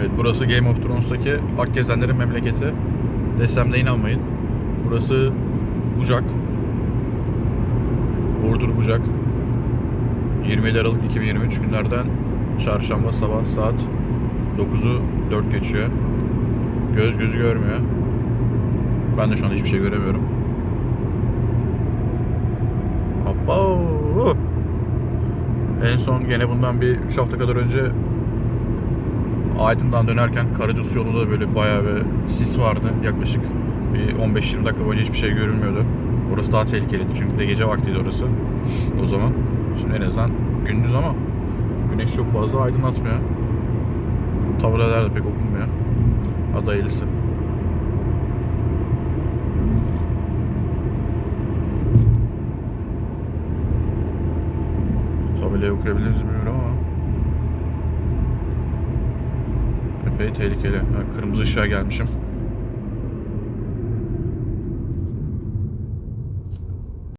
Evet burası Game of Thrones'taki Ak memleketi. Desem de inanmayın. Burası Bucak. Burdur Bucak. 27 Aralık 2023 günlerden çarşamba sabah saat 9'u 4 geçiyor. Göz gözü görmüyor. Ben de şu an hiçbir şey göremiyorum. Hoppa! En son gene bundan bir 3 hafta kadar önce Aydın'dan dönerken Karacasu yolunda böyle bayağı bir sis vardı. Yaklaşık bir 15-20 dakika boyunca hiçbir şey görünmüyordu. Orası daha tehlikeliydi çünkü de gece vaktiydi orası o zaman. Şimdi en azından gündüz ama güneş çok fazla aydınlatmıyor. Tabelalar da pek okunmuyor. Adı hayırlısı. Tabelayı okuyabilir miyiz bilmiyorum ama epey tehlikeli. Kırmızı ışığa gelmişim.